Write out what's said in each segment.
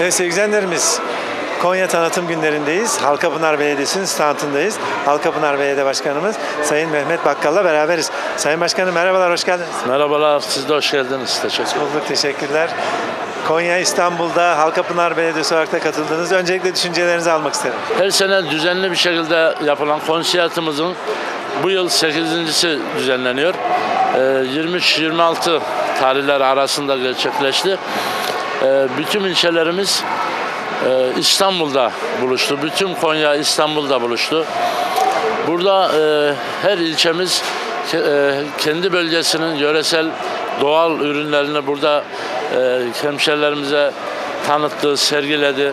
Evet sevgili izleyenlerimiz Konya Tanıtım Günlerindeyiz. Halkapınar Belediyesi'nin standındayız. Halkapınar Belediye Başkanımız Sayın Mehmet Bakkal'la beraberiz. Sayın Başkanım merhabalar, hoş geldiniz. Merhabalar, siz de hoş geldiniz. Teşekkür ederim. Bulduk, teşekkürler. Konya, İstanbul'da Halkapınar Belediyesi olarak da katıldınız. Öncelikle düşüncelerinizi almak isterim. Her sene düzenli bir şekilde yapılan konsertimizin bu yıl 8.si düzenleniyor. Ee, 23-26 tarihler arasında gerçekleşti. Ee, bütün ilçelerimiz e, İstanbul'da buluştu. Bütün Konya İstanbul'da buluştu. Burada e, her ilçemiz e, kendi bölgesinin yöresel doğal ürünlerini burada hemşerilerimize tanıttı, sergiledi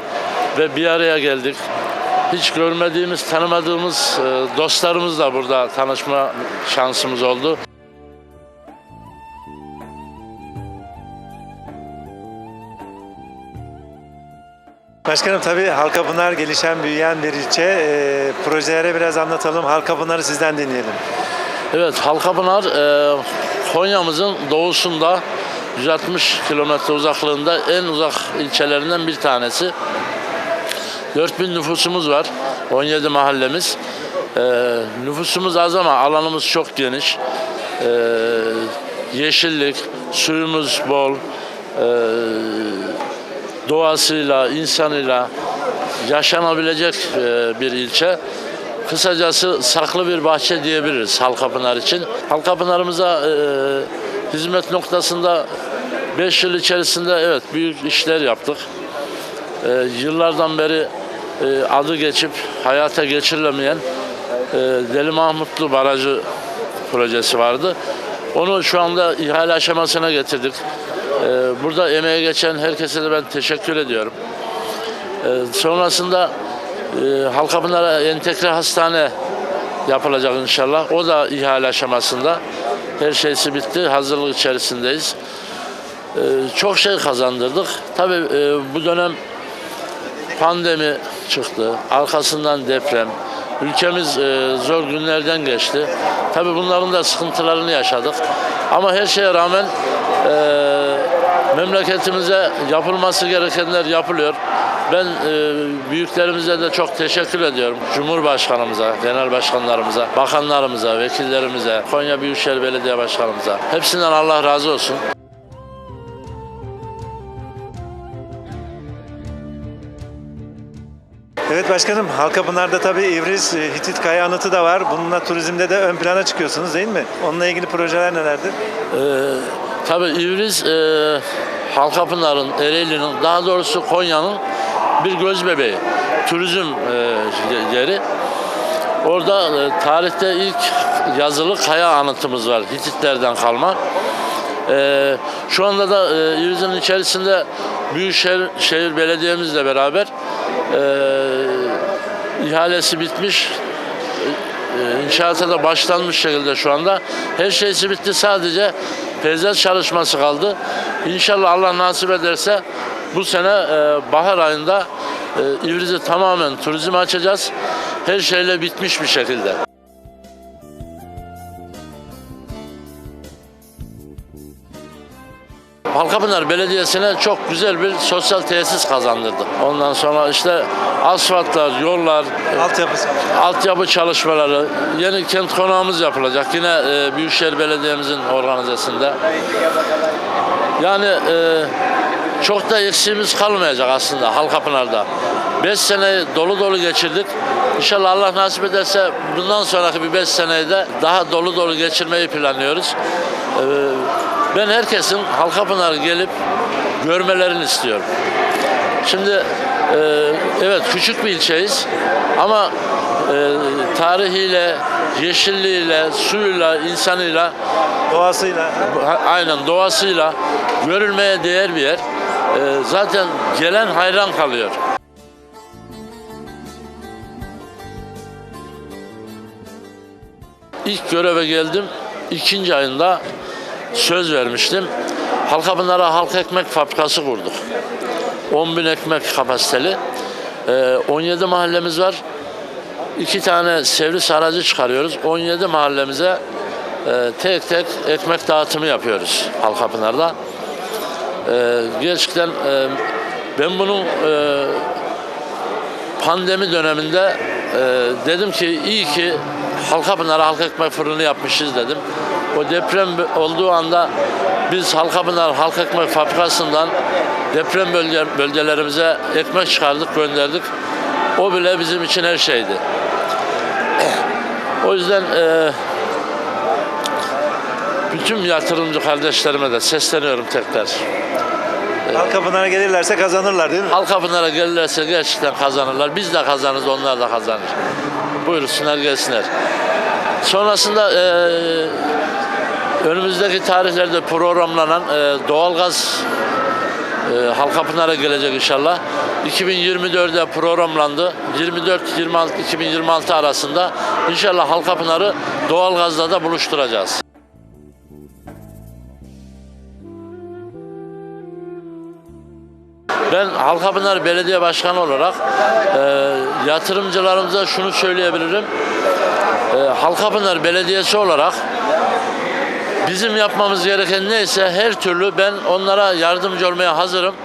ve bir araya geldik. Hiç görmediğimiz, tanımadığımız dostlarımızla burada tanışma şansımız oldu. Başkanım tabii Halkapınar gelişen, büyüyen bir ilçe. Ee, projelere biraz anlatalım. Halkapınar'ı sizden dinleyelim. Evet, Halkapınar e, Konya'mızın doğusunda 160 kilometre uzaklığında en uzak ilçelerinden bir tanesi. 4000 nüfusumuz var, 17 mahallemiz. E, nüfusumuz az ama alanımız çok geniş. E, yeşillik, suyumuz bol, e, doğasıyla, insanıyla yaşanabilecek e, bir ilçe. Kısacası saklı bir bahçe diyebiliriz Halkapınar için. Halkapınar'ımıza e, hizmet noktasında 5 yıl içerisinde evet büyük işler yaptık. E, yıllardan beri e, adı geçip hayata geçirilemeyen e, Deli Mahmutlu Barajı projesi vardı. Onu şu anda ihale aşamasına getirdik. E, burada emeğe geçen herkese de ben teşekkür ediyorum. E, sonrasında e, Halkapınar'a entegre hastane yapılacak inşallah. O da ihale aşamasında. Her şeysi bitti. Hazırlık içerisindeyiz. E, çok şey kazandırdık. Tabii e, bu dönem pandemi çıktı. Arkasından deprem. Ülkemiz e, zor günlerden geçti. Tabii bunların da sıkıntılarını yaşadık. Ama her şeye rağmen memleketimize yapılması gerekenler yapılıyor. Ben e, büyüklerimize de çok teşekkür ediyorum. Cumhurbaşkanımıza, genel başkanlarımıza, bakanlarımıza, vekillerimize, Konya Büyükşehir Belediye Başkanımıza. Hepsinden Allah razı olsun. Evet başkanım, Halkapınar'da tabii İvriz e, Hitit Kaya Anıtı da var. Bununla turizmde de ön plana çıkıyorsunuz değil mi? Onunla ilgili projeler nelerdir? Ee, tabii İvriz e, Halkapınar'ın, Ereğli'nin, daha doğrusu Konya'nın bir göz bebeği. Turizm e, yeri. Orada e, tarihte ilk yazılı kaya anıtımız var. Hititlerden kalma. E, şu anda da e, İvriz'in içerisinde Büyükşehir Şehir Belediye'mizle beraber e, ihalesi bitmiş. E, İnşaata da başlanmış şekilde şu anda. Her şeysi bitti sadece peyzaj çalışması kaldı. İnşallah Allah nasip ederse bu sene e, bahar ayında e, İvriz'i tamamen turizm açacağız. Her şeyle bitmiş bir şekilde. Halkapınar Belediyesi'ne çok güzel bir sosyal tesis kazandırdık. Ondan sonra işte asfaltlar, yollar, Altyapısı. altyapı çalışmaları, yeni kent konağımız yapılacak. Yine e, Büyükşehir Belediye'mizin organizasyonunda. Yani e, çok da eksiğimiz kalmayacak aslında Halkapınar'da. 5 seneyi dolu dolu geçirdik. İnşallah Allah nasip ederse bundan sonraki bir 5 seneyi de daha dolu dolu geçirmeyi planlıyoruz. E, ben herkesin Halkapınar'ı gelip görmelerini istiyorum. Şimdi e, evet küçük bir ilçeyiz ama e, tarihiyle, yeşilliğiyle, suyuyla, insanıyla, Doğasıyla. aynen doğasıyla görülmeye değer bir yer. E, zaten gelen hayran kalıyor. İlk göreve geldim. ikinci ayında söz vermiştim. Halkapınar'a halk ekmek fabrikası kurduk. 10 bin ekmek kapasiteli. Ee, 17 mahallemiz var. İki tane servis aracı çıkarıyoruz. 17 mahallemize e, tek tek ekmek dağıtımı yapıyoruz Halkapınar'da. Ee, gerçekten e, Ben bunun e, pandemi döneminde e, dedim ki iyi ki Halkapınar'a halk ekmek fırını yapmışız dedim. O deprem olduğu anda biz Halkapınar Halk Ekmek Fabrikası'ndan deprem bölge, bölgelerimize ekmek çıkardık, gönderdik. O bile bizim için her şeydi. O yüzden e, bütün yatırımcı kardeşlerime de sesleniyorum tekrar. Halkapınar'a gelirlerse kazanırlar değil mi? Halkapınar'a gelirlerse gerçekten kazanırlar. Biz de kazanırız, onlar da kazanır. Buyursunlar gelsinler. Sonrasında e, önümüzdeki tarihlerde programlanan e, doğalgaz e, Halkapınar'a gelecek inşallah. 2024'de programlandı. 24-26 2026 arasında inşallah Halkapınar'ı doğalgazla da buluşturacağız. Ben Halkapınar Belediye Başkanı olarak e, yatırımcılarımıza şunu söyleyebilirim. E, Halkapınar Belediyesi olarak bizim yapmamız gereken neyse her türlü ben onlara yardımcı olmaya hazırım.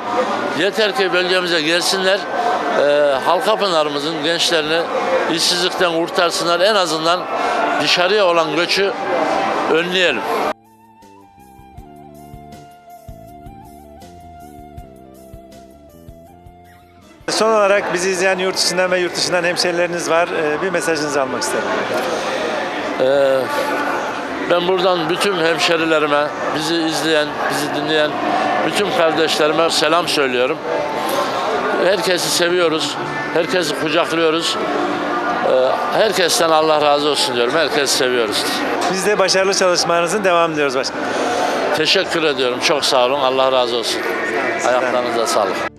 Yeter ki bölgemize gelsinler. E, Halkapınar'ımızın gençlerini işsizlikten kurtarsınlar. En azından dışarıya olan göçü önleyelim. Son olarak bizi izleyen yurt içinden ve yurt dışından hemşerileriniz var. Ee, Bir mesajınızı almak isterim. Ee, ben buradan bütün hemşerilerime, bizi izleyen, bizi dinleyen bütün kardeşlerime selam söylüyorum. Herkesi seviyoruz, herkesi kucaklıyoruz. Ee, herkesten Allah razı olsun diyorum, herkesi seviyoruz. Biz de başarılı çalışmalarınızın devam diliyoruz başkanım. Teşekkür ediyorum, çok sağ olun, Allah razı olsun. Ayaklarınıza sağlık.